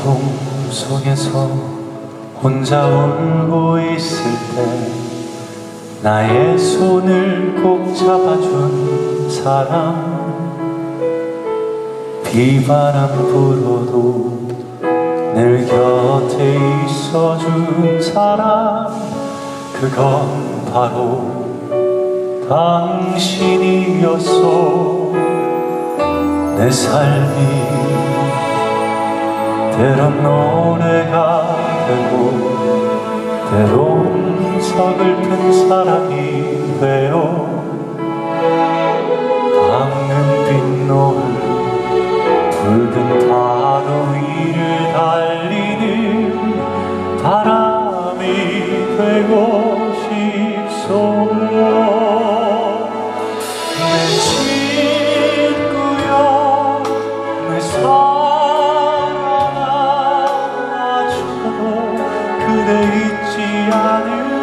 어둠 속에서 혼자 울고 있을 때 나의 손을 꼭 잡아준 사람 비바람 불어도 늘 곁에 있어준 사람 그건 바로 당신이었어 내 삶이 때론 노래가 되고 때론 서글픈 사랑이 되어 그대 잊지 않으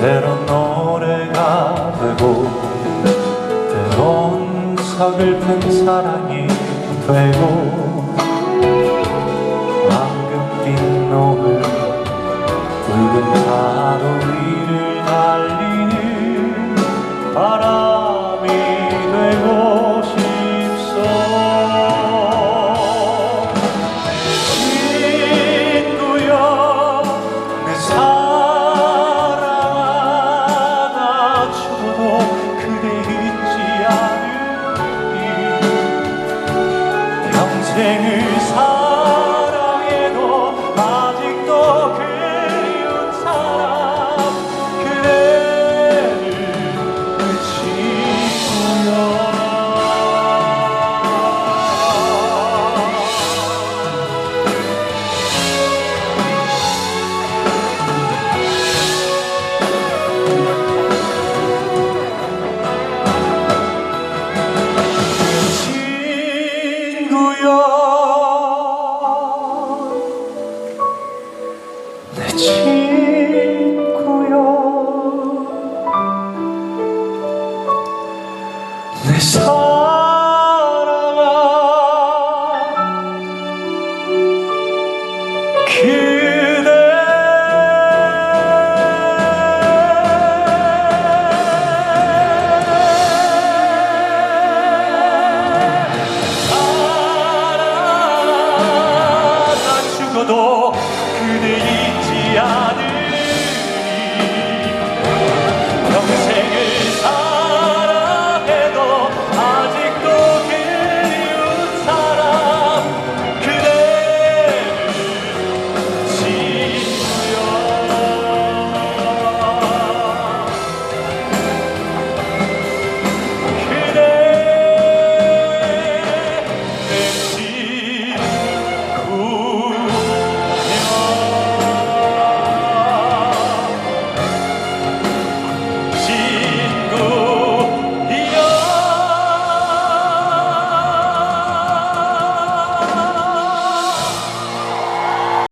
때론 노래가 되고 때론 서글픈 사랑이 되고 평생을 사랑해도 아직도 그리운 사람 그대를 그 친구여 친구여 todo.